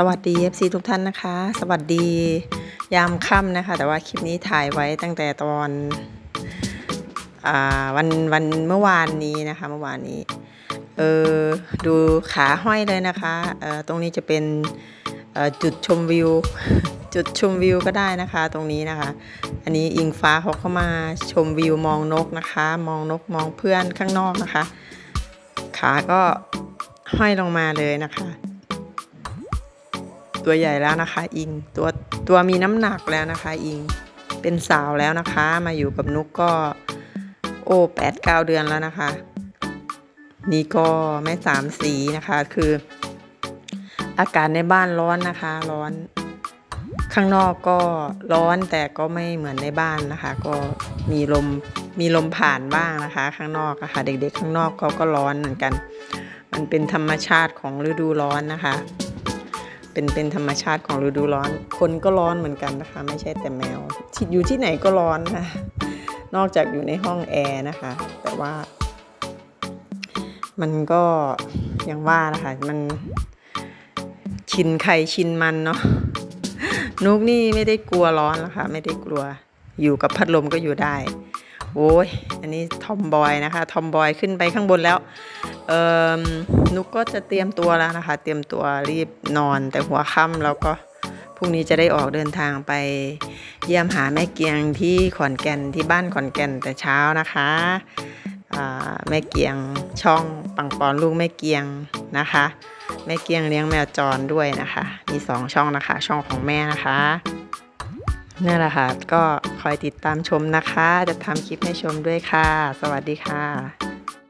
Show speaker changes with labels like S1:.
S1: สวัสดี FC ทุกท่านนะคะ สวัสดียามค่ำนะคะ แต่ว่าคลิปนี้ถ่ายไว้ตั้งแต่ตอนอวันวันเมื่อวานนี้นะคะ เมื่อวานนี้เออดูขาห้อยเลยนะคะเออตรงนี้จะเป็นจุดชมวิว จุดชมวิวก็ได้นะคะ ตรงนี้นะคะ อันนี้อิงฟ้าเขาเข้ามาชมวิวมองนกนะคะ มองนกมองเพื่อนข้างนอกนะคะ ขาก็ห้อยลงมาเลยนะคะ ตัวใหญ่แล้วนะคะ อิงตัวตัวมีน้ำหนักแล้วนะคะ อิงเป็นสาวแล้วนะคะ มาอยู่กับนุกก็ โอ้แปดเก้าเดือนแล้วนะคะ นี่ก็แม่สามสีนะคะ คือ อากาศในบ้านร้อนนะคะ ร้อน ข้างนอกก็ร้อนแต่ก็ไม่เหมือนในบ้านนะคะ ก็มีลมมีลมผ่านบ้างนะคะ ข้างนอกนะคะเด็กๆ ข้างนอกเขาก็ร้อนเหมือนกัน มันเป็นธรรมชาติของฤดูร้อนนะคะ เป็นเป็นธรรมชาติของฤดูร้อน คนก็ร้อนเหมือนกันนะคะ ไม่ใช่แต่แมวอยู่ที่ไหนก็ร้อนนะนอกจากอยู่ในห้องแอร์นะคะ แต่ว่า มันก็ยังว่านะคะมันชินใครชินมันเนาะนุกนี่ไม่ได้กลัวร้อนแล้วค่ะ ไม่ได้กลัว อยู่กับพัดลมก็อยู่ได้ โอ้ย อันนี้ทอมบอยนะคะ ทอมบอยขึ้นไปข้างบนแล้ว เอ่อนุกก็จะเตรียมตัวแล้วนะคะ เตรียมตัวรีบนอนแต่หัวค่ำแล้วก็พรุ่งนี้จะได้ออกเดินทางไปเยี่ยมหาแม่เกียงที่ขอนแก่นที่บ้านขอนแก่นแต่เช้านะคะแม่เกียงช่องปังปอนลูกแม่เกียงนะคะแม่เกียงเลี้ยงแมวจรด้วยนะคะ มีสองช่องนะคะ ช่องของแม่นะคะ นี่แหละค่ะ ก็คอยติดตามชมนะคะ จะทำคลิปให้ชมด้วยค่ะ สวัสดีค่ะ